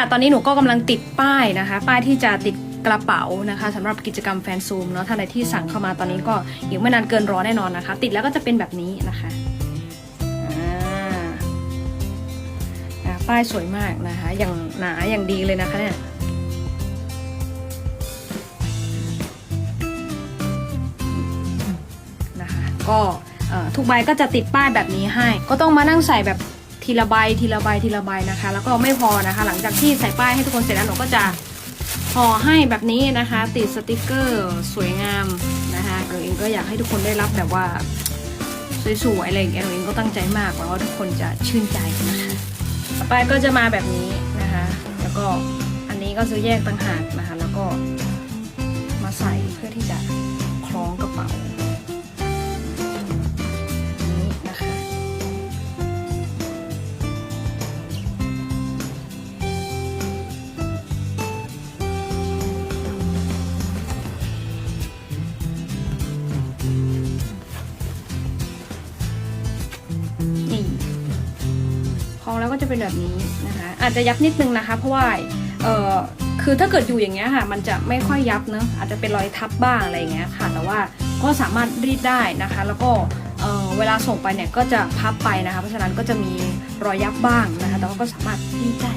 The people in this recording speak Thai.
ค่ะ ตอนนี้หนูก็กำลังติดป้ายนะคะ ป้ายที่จะติดกระเป๋านะคะสำหรับกิจกรรมแฟนซูมเนาะท่านใดที่สั่งเข้ามาตอนนี้ก็อีกไม่นานเกินรอแน่นอนนะคะ ติดแล้วก็จะเป็นแบบนี้นะคะป้ายสวยมากนะคะ อย่างหนาอย่างดีเลยนะคะเนี่ยนะคะ ก็ทุกใบก็จะติดป้ายแบบนี้ให้ ก็ต้องมานั่งใส่แบบ ทีละใบทีละใบทีละใบนะคะ แล้วก็ไม่พอนะคะ หลังจากที่ใส่ป้ายให้ทุกคนเสร็จแล้วหนูก็จะห่อให้แบบนี้นะคะ ติดสติกเกอร์สวยงามนะคะหนูเองก็อยากให้ทุกคนได้รับแบบว่าสวยๆอะไรอย่างเงี้ยหนูเองก็ตั้งใจมากหวังว่าทุกคนจะชื่นใจนะคะต่อไปก็จะมาแบบนี้นะคะ แล้วก็อันนี้ก็จะแยกต่างหากนะคะ แล้วก็มาใส่เพื่อที่จะคล้องกระเป๋า นี่พองแล้วก็จะเป็นแบบนี้นะคะ อาจจะยับนิดนึงนะคะ เพราะว่าเออคือถ้าเกิดอยู่อย่างเงี้ยค่ะ มันจะไม่ค่อยยับเนอะอาจจะเป็นรอยทับบ้างอะไรเงี้ยค่ะ แต่ว่าก็สามารถรีดได้นะคะ แล้วก็เออเวลาส่งไปเนี่ยก็จะพับไปนะคะ เพราะฉะนั้นก็จะมีรอยยับบ้างนะคะแต่ว่าก็สามารถรีดได้